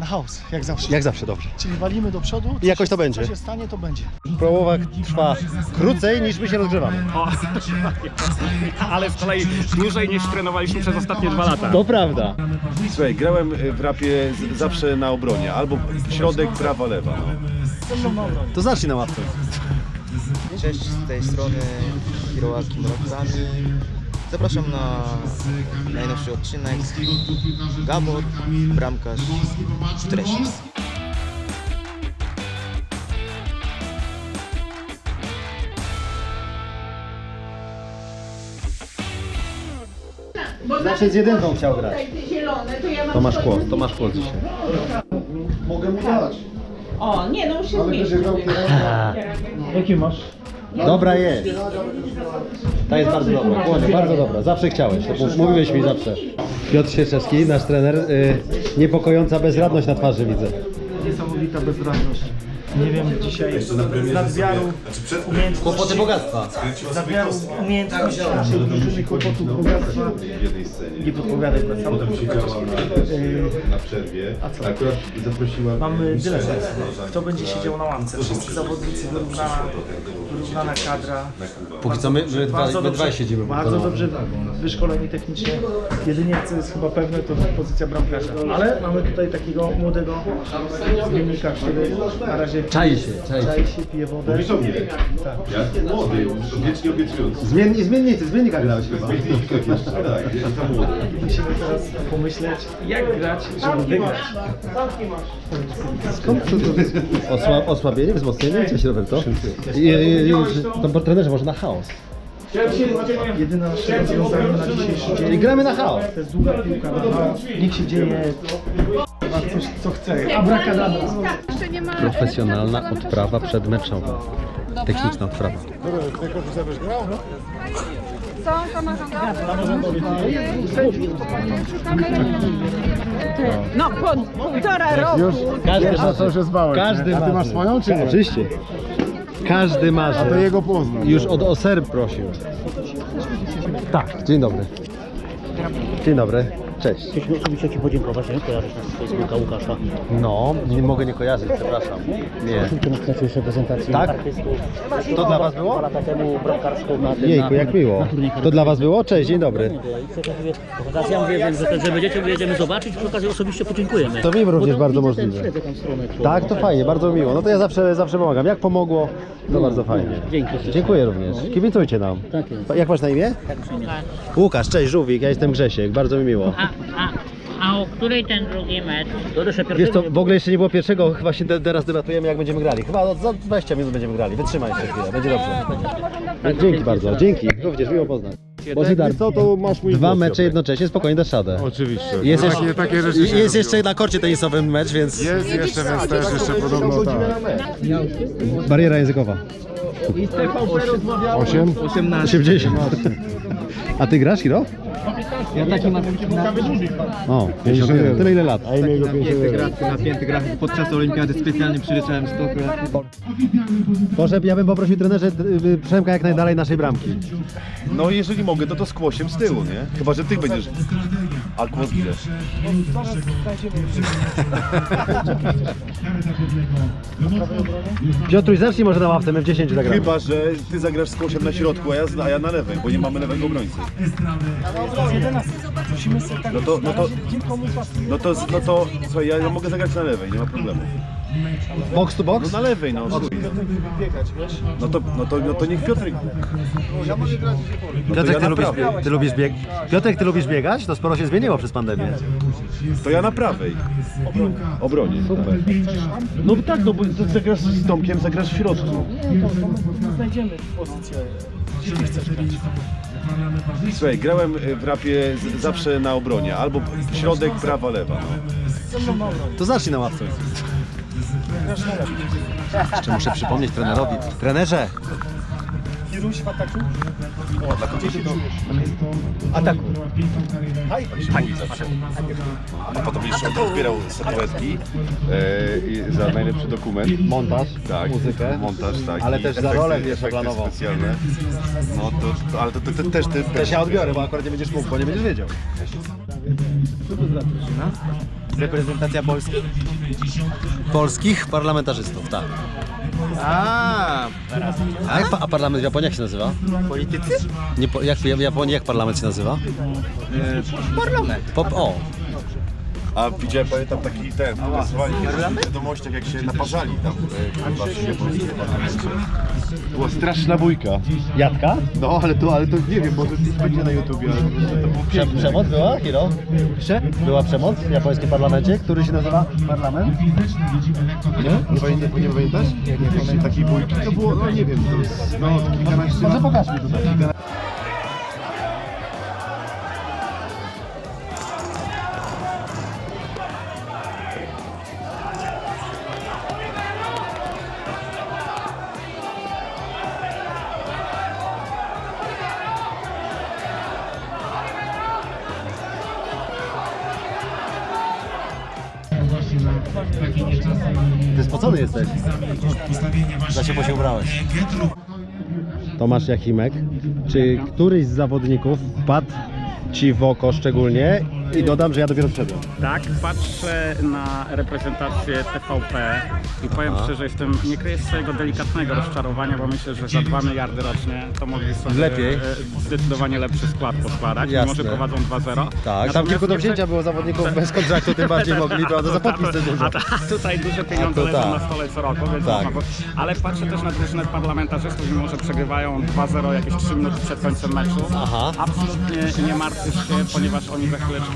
Na chaos, jak zawsze. Jak zawsze dobrze. Czyli walimy do przodu. I jakoś to będzie. Co się stanie, to będzie. Połowa trwa krócej niż my się rozgrzewamy. Ale z kolei dłużej niż trenowaliśmy przez ostatnie dwa lata. To prawda. Słuchaj, grałem w rapie z, zawsze na obronie, albo środek, prawa, lewa. No. To zacznij na łapce. Cześć, z tej strony Hiroaki Murakami. Zapraszam na najnowszy odcinek Gabor, bramkarz Treścic. Zawsze z jedynką chciał grać. Zielone, to ja mam To masz kłos, to masz kłos dzisiaj. Mogę mu dać. O, nie, no już się zmieścił. Jakie masz? Dobra jest. Ta jest bardzo dobra, Kłoniu, bardzo dobra. Zawsze chciałeś, to mówiłeś mi zawsze. Piotr Sieczewski, nasz trener, y, niepokojąca bezradność na twarzy widzę. Niesamowita bezradność. Nie wiem, dzisiaj nadmiaru umiejętności. Kłopoty bogactwa. Nadmiaru umiejętności naszej drużyny kłopotów bogactwa. W jednej scenie. Nie podpowiadaj na sam Potem siedziała na, na przerwie. A co? Akurat zaprosiła... Mamy dylemat. Kto będzie siedział na łamce? Wszyscy zawodnicy, wyrównana, wyrównana kadra. Póki co my, my, dwa, my dobrze, dwaj siedzimy. bardzo dobrze wyszkoleni technicznie. Jedynie co jest chyba pewne to pozycja bramkarza. Ale mamy tutaj takiego młodego zmiennika, który na razie Czai się, czai się. czai się, pije wodę. Mówisz o mnie? Tak. Ja? Młody, wiecznie obiecujący. Zmien, zmiennicy, zmiennika grałeś chyba. Tak, tam młody. Musimy teraz pomyśleć, jak grać, żeby wygrać. Osła, osłabienie, wzmocnienie? Cześć Roberto. I, i, to po trenerze może na chaos. Jedyne nasze rozwiązanie na dzisiejszy dzień I gramy na chaos. to jest długa piłka na chaos. Niech się dzieje chyba coś, co chce. Abracadabra. Profesjonalna odprawa przedmeczowa. Techniczna odprawa. Są samorządowe. No, po półtora roku. Każdy ma, każdy ma. Ty masz swoją czy nie? Oczywiście. Każdy marzy. A to jego poznam. Już od OSER prosił. Tak. Dzień dobry. Dzień dobry. Cześć. Chcieliśmy osobiście Ci podziękować, nie? Kojarzysz nas z Facebooka Łukasza. No, nie mogę nie kojarzyć, przepraszam. Nie. Ty nas jeszcze prezentację Tak? artystów. To dla was było? Dwa lata temu bramkarską na tym, Jejku, na, jak miło. Na turniej To dla was było? Cześć, dzień dobry. Ja mówię, że, że, że będziecie, wyjedziemy zobaczyć, przy okazji osobiście podziękujemy. To mi również tam bardzo widzę ten, możliwe. Śledzę tam stronę człowieka. Tak, to fajnie, bardzo miło. No to ja zawsze, zawsze pomagam. Jak pomogło, to bardzo fajnie. Dzięki. Dziękuję również. Kibicujcie nam. Tak jest. Jak masz na imię? Łukasz, cześć, Żółwik, ja jestem Grzesiek, bardzo mi miło. A, a, a o której ten drugi mecz? To Wiesz to w ogóle jeszcze nie było pierwszego, chyba się de- teraz debatujemy jak będziemy grali. Chyba za 20 minut będziemy grali. Wytrzymaj jeszcze chwilę, będzie dobrze. Dzięki bardzo, dzięki. Również miło poznać. Bożydar, co to masz mój Dwa mecze jednocześnie, spokojnie dasz radę. Oczywiście. Jest, takie, jeszcze, takie rzeczy się jest robiło. jeszcze na korcie tenisowym mecz, więc Jest jeszcze, więc też jeszcze podobno tak. bariera językowa. 8? 80. A ty grasz, Hiro? Ja taki mam O, 51. Tyle ile lat? A imię jego 51. Napięty grafik podczas olimpiady specjalnie przyleciałem z Tokio. Proszę, ja bym poprosił trenerze y, Przemka jak najdalej naszej bramki. No jeżeli mogę, to to z kłosiem z tyłu, nie? Chyba, że ty będziesz... A kłos gdzie? Piotruś, zacznij może na ławce, my w 10 zagramy. Chyba, że ty zagrasz z kłosiem na środku, a ja, z- a ja na lewej, bo nie mamy lewego obrońcy. Musimy sobie tak No to, no to, no to, no to, co, ja, mogę zagrać na lewej, nie ma problemu. Box to No box? na lewej, no. biegać, wiesz? No to, no to, no to niech Piotr... No to Piotrek, ja ty, lubisz, ty lubisz bieg... Piotrek, ty lubisz biegać? To sporo się zmieniło przez pandemię. To ja na prawej. Obronie. Super. No tak, no bo zagrasz z Tomkiem, zagrasz w środku. Znajdziemy pozycję, nie chcesz grać. Słuchaj, grałem y, w rapie z, zawsze na obronie, albo środek, prawa, lewa. No. To zacznij na ławce. Jeszcze muszę przypomnieć trenerowi. Trenerze! Hiruś w ataku? Gdzie się czujesz? Ataku. A potem jeszcze on zbierał statuetki e, i za najlepszy dokument. Montaż, Tak, muzykę. montaż, tak. Ale i też za efekty- rolę wiesz, efekty specjalne. No to, to ale to, to, to też ty... Też ja odbiorę, bo akurat nie będziesz mógł, bo nie będziesz wiedział. Reprezentacja Polski? Polskich parlamentarzystów, tak. A, A, jak, pa- a parlament w Japonii jak się nazywa? politycy? Nie, po- jak, w Japonii jak parlament się nazywa? Parlament. Pop, o, A widziałem, pamiętam taki ten, pokazywali kiedyś w wiadomościach, jak się naparzali tam e. Była straszna bójka. Jadka? No, ale to, ale to nie wiem, może to będzie na YouTubie, ale to było Prze przemoc była, Hiro? Prze była przemoc w japońskim parlamencie, który się nazywa parlament? Nie? Nie, pamiętasz? Nie pamiętasz? Jakieś takiej bójki? To było, no nie wiem, to jest no, kilkanaście Może lat. pokaż mi tutaj. Za się się ubrałeś. Tomasz Jachimek. Czy któryś z zawodników wpadł Ci w oko szczególnie? I dodam, że ja dopiero wszedłem. Tak, patrzę na reprezentację TVP i powiem szczerze, jestem, nie kryję swojego delikatnego rozczarowania, bo myślę, że za 2 miliardy rocznie to mogli sobie Lepiej. e, zdecydowanie lepszy skład poskładać, Jasne. mimo że prowadzą 2-0. Tak, tam Natomiast kilku do nie- wzięcia było zawodników bez kontraktu, tym bardziej mogli, prawda, za podpis też dużo. A ta, tutaj duże pieniądze A to leżą tak. na stole co roku, więc Tak. można Ale patrzę też na drużynę parlamentarzystów, mimo że przegrywają 2-0 jakieś 3 minuty przed końcem meczu. Aha. Absolutnie nie martwię się, ponieważ oni za chwileczkę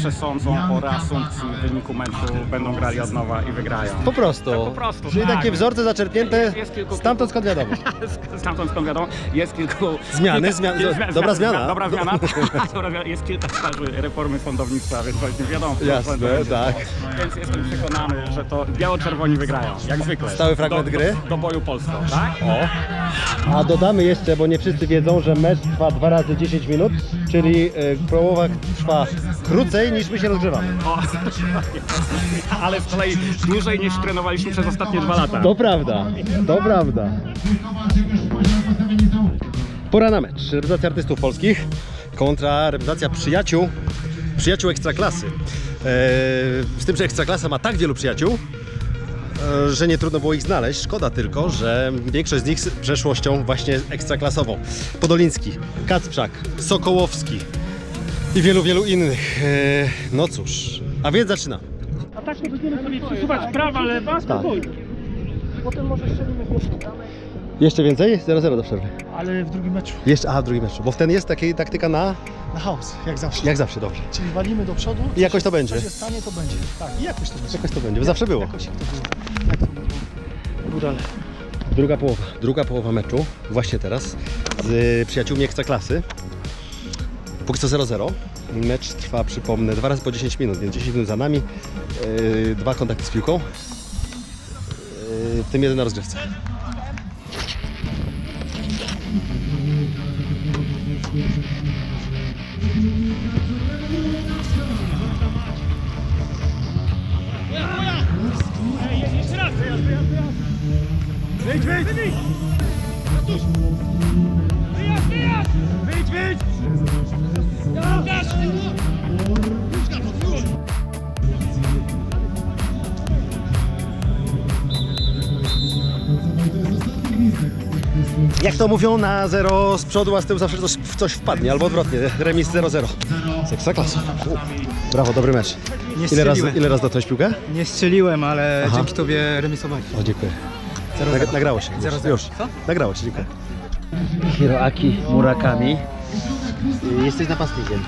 przesądzą o reasumpcji wyniku meczu, będą grali od nowa i wygrają. Po prostu. Tak, po prostu, Czyli tak. takie wzorce zaczerpnięte Jest kilku- stamtąd skąd wiadomo. Stamtąd skąd wiadomo, jest kilku... Zmiany, kilka- zmian- kilka- dobra zmiana. Dobra zmiana. Dobra zmiana. Jest kilka twarzy reformy sądownictwa, więc właśnie nie wiadomo. co Jasne, będzie. tak. Więc jestem przekonany, że to biało-czerwoni wygrają, jak zwykle. Stały fragment do, gry? Do, do boju Polską, tak? O. A dodamy jeszcze, bo nie wszyscy wiedzą, że mecz trwa dwa razy 10 minut, czyli y, połowa trwa krócej niż my się rozgrzewamy. O, ale z kolei dłużej niż trenowaliśmy przez ostatnie dwa lata. To prawda, to prawda. Pora na mecz. Reprezentacja artystów polskich kontra reprezentacja przyjaciół, przyjaciół Ekstraklasy. Eee, z tym, że Ekstraklasa ma tak wielu przyjaciół, że nie trudno było ich znaleźć. Szkoda tylko, że większość z nich z przeszłością właśnie ekstraklasową. Podoliński, Kacprzak, Sokołowski i wielu, wielu innych. Eee, no cóż, a więc zaczynamy. A tak będziemy sobie przesuwać prawa, lewa, spokojnie. Jeszcze więcej? 0-0 do przerwy. Ale w drugim meczu Jeszcze, a w drugim meczu, bo w ten jest taka taktyka na, na chaos, jak zawsze. jak zawsze, dobrze. Czyli walimy do przodu. I jakoś to będzie. Co się stanie, to będzie. Tak, i jakoś to będzie. Jakoś to będzie, bo zawsze było. Jakoś jak to było. To było. Górale. Druga połowa, druga połowa meczu, właśnie teraz, z przyjaciółmi Ekstraklasy. Póki co 0-0. Mecz trwa, przypomnę, dwa razy po 10 minut, więc 10 minut za nami, yy, dwa kontakty z piłką, yy, tym jeden na rozgrywce. Jak to mówią, na 0 z przodu, a z tyłu zawsze coś, w coś wpadnie, albo odwrotnie, remis 0-0. Z Ekstraklasą. U, Brawo, dobry mecz. Nie Ile razy, strzeliłem. ile razy dotknąłeś piłkę? Nie strzeliłem, ale Aha. dzięki tobie remisowali. O, dziękuję. Nag nagrało się. Zero, Już, zero. już. Co? Nagrało się, dziękuję. Hiroaki Murakami. Jesteś napastnikiem.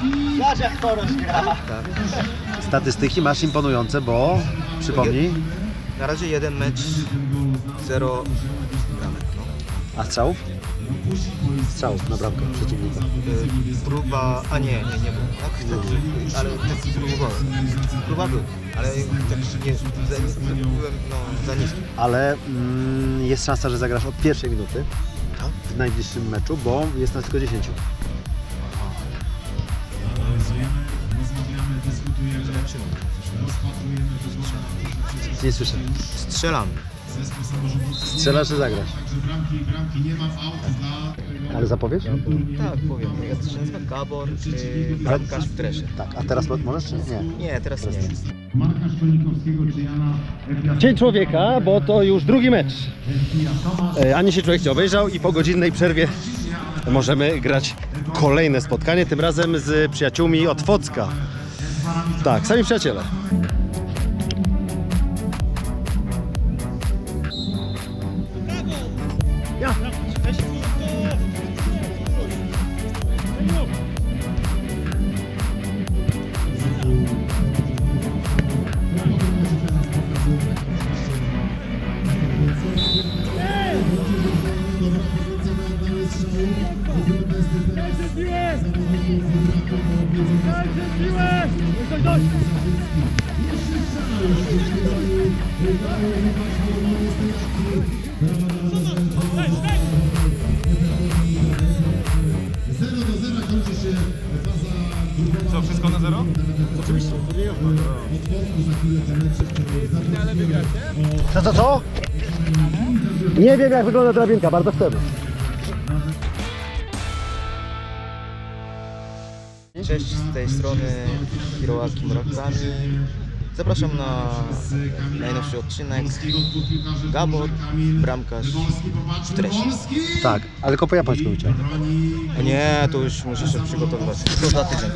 Statystyki masz imponujące, bo przypomnij, Na razie jeden mecz, zero bramek. No. A strzałów? Strzałów na bramkę przeciwnika. Próba, a nie, nie, nie był, tak? tak ale tak próbowałem. Próba był, ale tak nie, za, byłem no, za niski. Ale mm, jest szansa, że zagrasz od pierwszej minuty w najbliższym meczu, bo jest nas tylko 10. Nie słyszę. Strzelam. Strzelasz czy zagrasz? Ale zapowiedź? Tak, powiem. Jak to się nazywa? Gabor, yy, bramkarz w tresze. Tak, a teraz możesz czy nie? Nie, teraz nie. Dzień człowieka, bo to już drugi mecz. E, Ani się człowiek nie obejrzał i po godzinnej przerwie możemy grać kolejne spotkanie, tym razem z przyjaciółmi od Focka. Tak, sami przyjaciele. Co, co, co? Nie wiem jak wygląda drabinka, bardzo chcemy. Cześć, z tej strony Hiroaki Murakami. Zapraszam na najnowszy odcinek. Gabor, bramkarz w tresze. Tak, ale tylko po japońsku chciałem. Nie, to już muszę się przygotowywać. To za tydzień.